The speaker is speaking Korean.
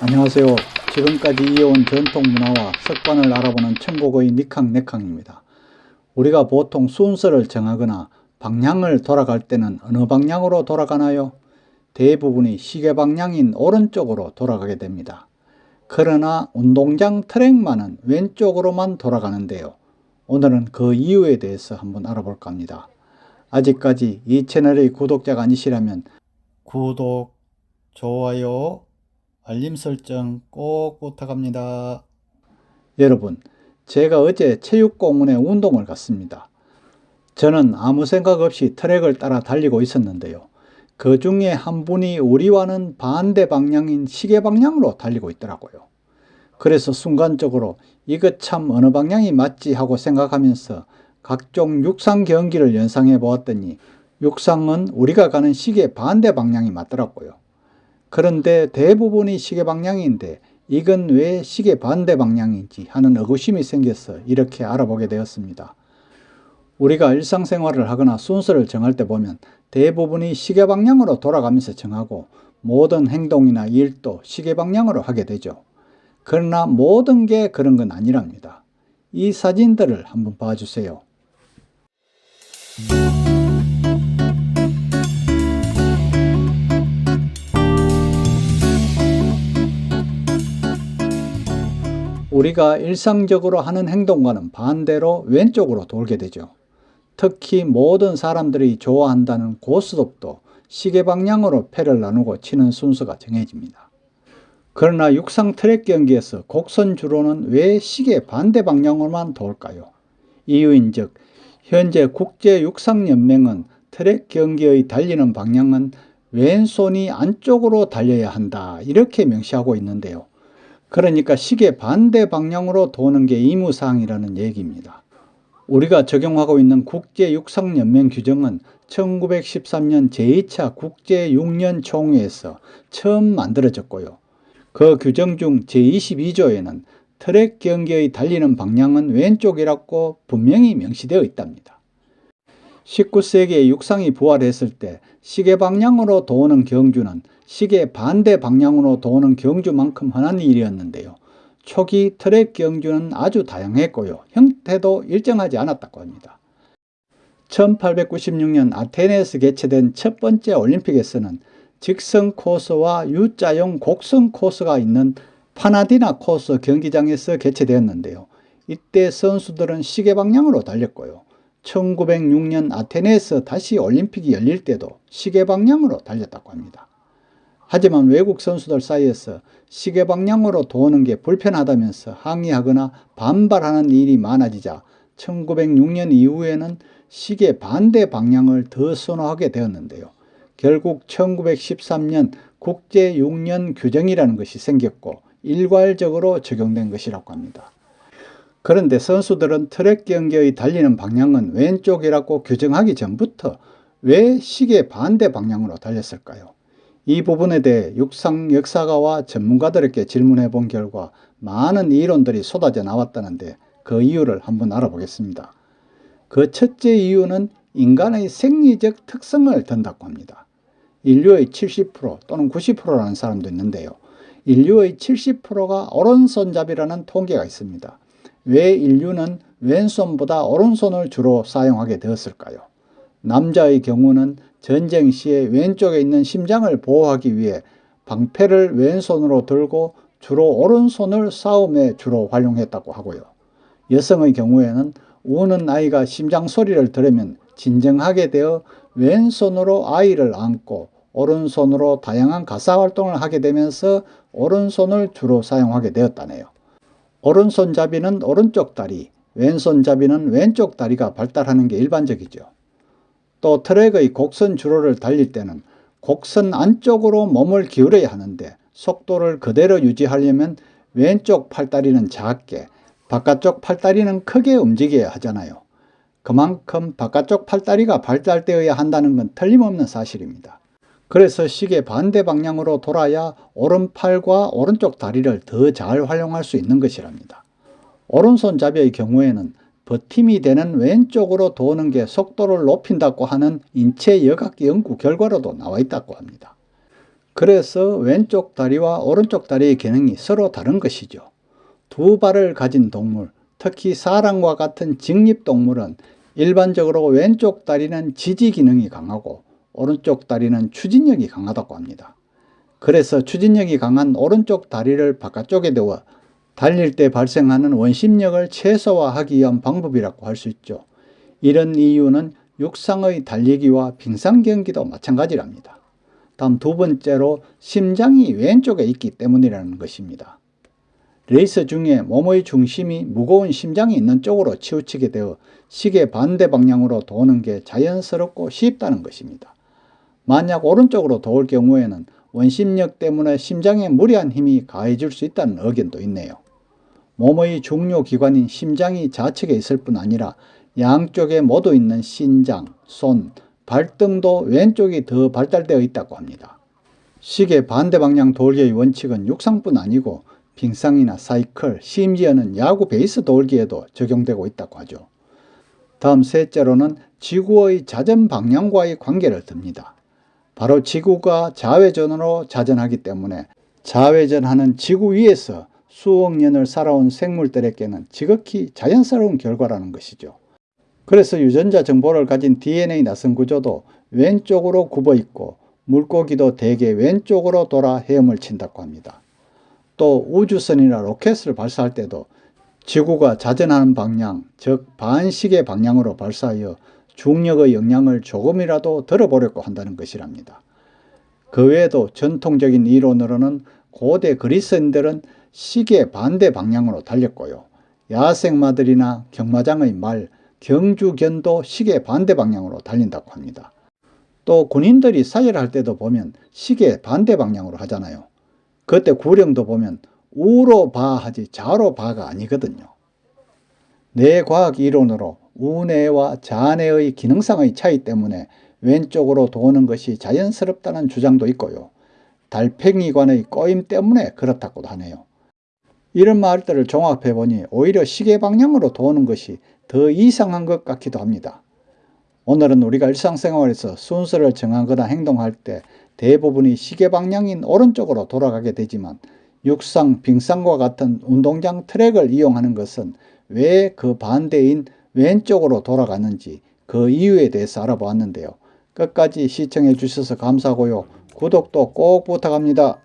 안녕하세요. 지금까지 이어온 전통 문화와 습관을 알아보는 천국의 니캉 네캉입니다. 우리가 보통 순서를 정하거나 방향을 돌아갈 때는 어느 방향으로 돌아가나요? 대부분이 시계 방향인 오른쪽으로 돌아가게 됩니다. 그러나 운동장 트랙만은 왼쪽으로만 돌아가는데요. 오늘은 그 이유에 대해서 한번 알아볼까 합니다. 아직까지 이 채널의 구독자가 아니시라면 구독, 좋아요, 알림 설정 꼭 부탁합니다. 여러분, 제가 어제 체육공원에 운동을 갔습니다. 저는 아무 생각 없이 트랙을 따라 달리고 있었는데요. 그 중에 한 분이 우리와는 반대 방향인 시계 방향으로 달리고 있더라고요. 그래서 순간적으로 이것 참 어느 방향이 맞지 하고 생각하면서 각종 육상 경기를 연상해 보았더니 육상은 우리가 가는 시계 반대 방향이 맞더라고요. 그런데 대부분이 시계 방향인데 이건 왜 시계 반대 방향인지 하는 의구심이 생겨서 이렇게 알아보게 되었습니다. 우리가 일상생활을 하거나 순서를 정할 때 보면 대부분이 시계 방향으로 돌아가면서 정하고 모든 행동이나 일도 시계 방향으로 하게 되죠. 그러나 모든 게 그런 건 아니랍니다. 이 사진들을 한번 봐주세요. 우리가 일상적으로 하는 행동과는 반대로 왼쪽으로 돌게 되죠. 특히 모든 사람들이 좋아한다는 고스톱도 시계 방향으로 패를 나누고 치는 순서가 정해집니다. 그러나 육상 트랙 경기에서 곡선 주로는 왜 시계 반대 방향으로만 돌까요? 이유인 즉 현재 국제 육상 연맹은 트랙 경기의 달리는 방향은 왼손이 안쪽으로 달려야 한다 이렇게 명시하고 있는데요. 그러니까 시계 반대 방향으로 도는 게 의무사항이라는 얘기입니다. 우리가 적용하고 있는 국제육상연맹 규정은 1913년 제2차 국제6년 총회에서 처음 만들어졌고요. 그 규정 중 제22조에는 트랙 경기의 달리는 방향은 왼쪽이라고 분명히 명시되어 있답니다. 19세기에 육상이 부활했을 때 시계 방향으로 도는 경주는 시계 반대 방향으로 도는 경주만큼 흔한 일이었는데요. 초기 트랙 경주는 아주 다양했고요. 형태도 일정하지 않았다고 합니다. 1896년 아테네에서 개최된 첫 번째 올림픽에서는 직선 코스와 U자형 곡선 코스가 있는 파나디나 코스 경기장에서 개최되었는데요. 이때 선수들은 시계 방향으로 달렸고요. 1906년 아테네에서 다시 올림픽이 열릴 때도 시계 방향으로 달렸다고 합니다. 하지만 외국 선수들 사이에서 시계 방향으로 도는 게 불편하다면서 항의하거나 반발하는 일이 많아지자 1906년 이후에는 시계 반대 방향을 더 선호하게 되었는데요. 결국 1913년 국제 6년 규정이라는 것이 생겼고 일괄적으로 적용된 것이라고 합니다. 그런데 선수들은 트랙 경기의 달리는 방향은 왼쪽이라고 규정하기 전부터 왜 시계 반대 방향으로 달렸을까요? 이 부분에 대해 육상 역사가와 전문가들에게 질문해 본 결과 많은 이론들이 쏟아져 나왔다는데 그 이유를 한번 알아보겠습니다. 그 첫째 이유는 인간의 생리적 특성을 든다고 합니다. 인류의 70% 또는 90%라는 사람도 있는데요. 인류의 70%가 오른손잡이라는 통계가 있습니다. 왜 인류는 왼손보다 오른손을 주로 사용하게 되었을까요? 남자의 경우는 전쟁 시에 왼쪽에 있는 심장을 보호하기 위해 방패를 왼손으로 들고 주로 오른손을 싸움에 주로 활용했다고 하고요. 여성의 경우에는 우는 아이가 심장 소리를 들으면 진정하게 되어 왼손으로 아이를 안고 오른손으로 다양한 가사 활동을 하게 되면서 오른손을 주로 사용하게 되었다네요. 오른손잡이는 오른쪽 다리, 왼손잡이는 왼쪽 다리가 발달하는 게 일반적이죠. 또 트랙의 곡선 주로를 달릴 때는 곡선 안쪽으로 몸을 기울여야 하는데 속도를 그대로 유지하려면 왼쪽 팔다리는 작게, 바깥쪽 팔다리는 크게 움직여야 하잖아요. 그만큼 바깥쪽 팔다리가 발달되어야 한다는 건 틀림없는 사실입니다. 그래서 시계 반대 방향으로 돌아야 오른팔과 오른쪽 다리를 더 잘 활용할 수 있는 것이랍니다. 오른손잡이의 경우에는 버팀이 되는 왼쪽으로 도는 게 속도를 높인다고 하는 인체 여각 연구 결과로도 나와 있다고 합니다. 그래서 왼쪽 다리와 오른쪽 다리의 기능이 서로 다른 것이죠. 두 발을 가진 동물, 특히 사람과 같은 직립동물은 일반적으로 왼쪽 다리는 지지 기능이 강하고 오른쪽 다리는 추진력이 강하다고 합니다. 그래서 추진력이 강한 오른쪽 다리를 바깥쪽에 두어 달릴 때 발생하는 원심력을 최소화하기 위한 방법이라고 할 수 있죠. 이런 이유는 육상의 달리기와 빙상 경기도 마찬가지랍니다. 다음 두 번째로 심장이 왼쪽에 있기 때문이라는 것입니다. 레이스 중에 몸의 중심이 무거운 심장이 있는 쪽으로 치우치게 되어 시계 반대 방향으로 도는 게 자연스럽고 쉽다는 것입니다. 만약 오른쪽으로 도울 경우에는 원심력 때문에 심장에 무리한 힘이 가해질 수 있다는 의견도 있네요. 몸의 중요 기관인 심장이 좌측에 있을 뿐 아니라 양쪽에 모두 있는 신장, 손, 발등도 왼쪽이 더 발달되어 있다고 합니다. 시계 반대 방향 돌기의 원칙은 육상뿐 아니고 빙상이나 사이클, 심지어는 야구 베이스 돌기에도 적용되고 있다고 하죠. 다음 셋째로는 지구의 자전 방향과의 관계를 듭니다. 바로 지구가 자외전으로 자전하기 때문에 자외전하는 지구 위에서 수억 년을 살아온 생물들에게는 지극히 자연스러운 결과라는 것이죠. 그래서 유전자 정보를 가진 DNA 나선 구조도 왼쪽으로 굽어 있고 물고기도 대개 왼쪽으로 돌아 헤엄을 친다고 합니다. 또 우주선이나 로켓을 발사할 때도 지구가 자전하는 방향, 즉 반시계 방향으로 발사하여 중력의 영향을 조금이라도 덜어보려고 한다는 것이랍니다. 그 외에도 전통적인 이론으로는 고대 그리스인들은 시계 반대 방향으로 달렸고요. 야생마들이나 경마장의 말, 경주견도 시계 반대 방향으로 달린다고 합니다. 또 군인들이 사열할 때도 보면 시계 반대 방향으로 하잖아요. 그때 구령도 보면 우로 봐 하지 좌로 봐가 아니거든요. 뇌과학 이론으로 우뇌와 좌뇌의 기능상의 차이 때문에 왼쪽으로 도는 것이 자연스럽다는 주장도 있고요. 달팽이관의 꼬임 때문에 그렇다고도 하네요. 이런 말들을 종합해 보니 오히려 시계 방향으로 도는 것이 더 이상한 것 같기도 합니다. 오늘은 우리가 일상생활에서 순서를 정하거나 행동할 때 대부분이 시계 방향인 오른쪽으로 돌아가게 되지만 육상, 빙상과 같은 운동장 트랙을 이용하는 것은 왜 그 반대인 왼쪽으로 돌아가는지 그 이유에 대해서 알아보았는데요. 끝까지 시청해 주셔서 감사하고요. 구독도 꼭 부탁합니다.